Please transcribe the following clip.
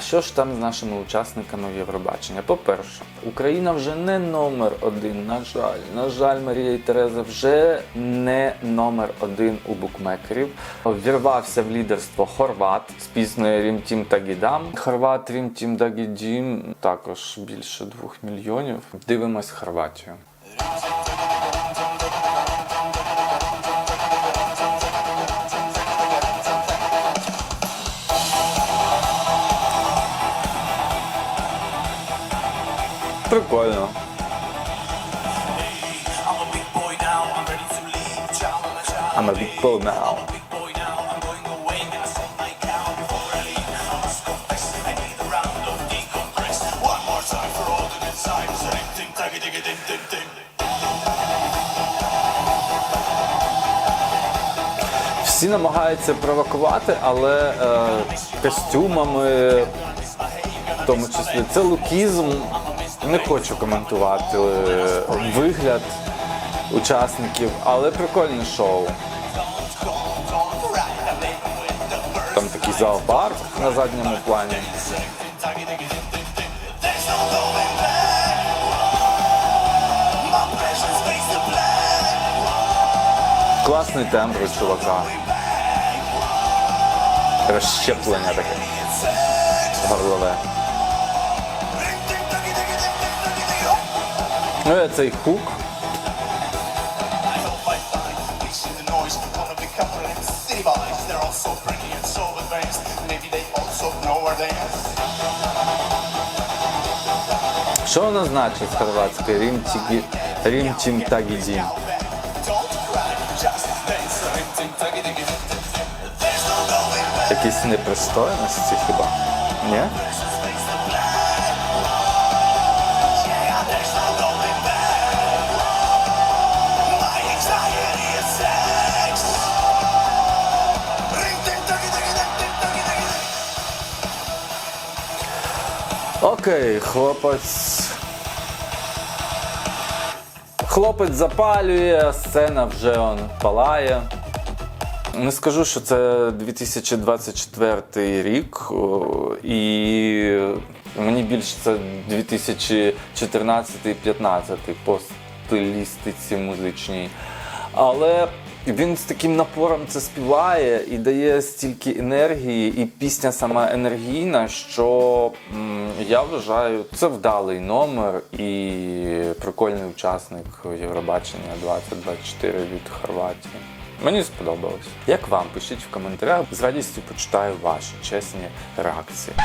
Що ж там з нашими учасниками Євробачення? По-перше, Україна вже не номер один. На жаль, на жаль, Марія і Тереза вже не номер один у букмекерів. Вірвався в лідерство Хорват з піснею Рім Тім Тагідам. Хорват Рім Тім Тагідім також більше двох мільйонів. Дивимось Хорватію. Ting, taggy, diggy, ding, ding, ding. Всі намагаються провокувати, але е, костюмами, в тому числі, це лукізм. Не хочу коментувати е, вигляд учасників, але прикольне шоу. Там такий зоопарк на задньому плані. Класний тембр у чувака. Розщеплення таке. Горлове. Know where they are. Що воно значить хорватське? Рім тігі... Рім тім тагідім. Якісь непристойності хіба? Ні? Окей, хлопець. Хлопець запалює, сцена вже он палає. Не скажу, що це 2024 рік, і мені більше це 2014-15 по стилістиці музичній. Але він з таким напором це співає і дає стільки енергії, і пісня сама енергійна, що я вважаю, це вдалий номер і прикольний учасник Євробачення 2024 від Хорватії. Мені сподобалось. Як вам? Пишіть в коментарях. З радістю почитаю ваші чесні реакції.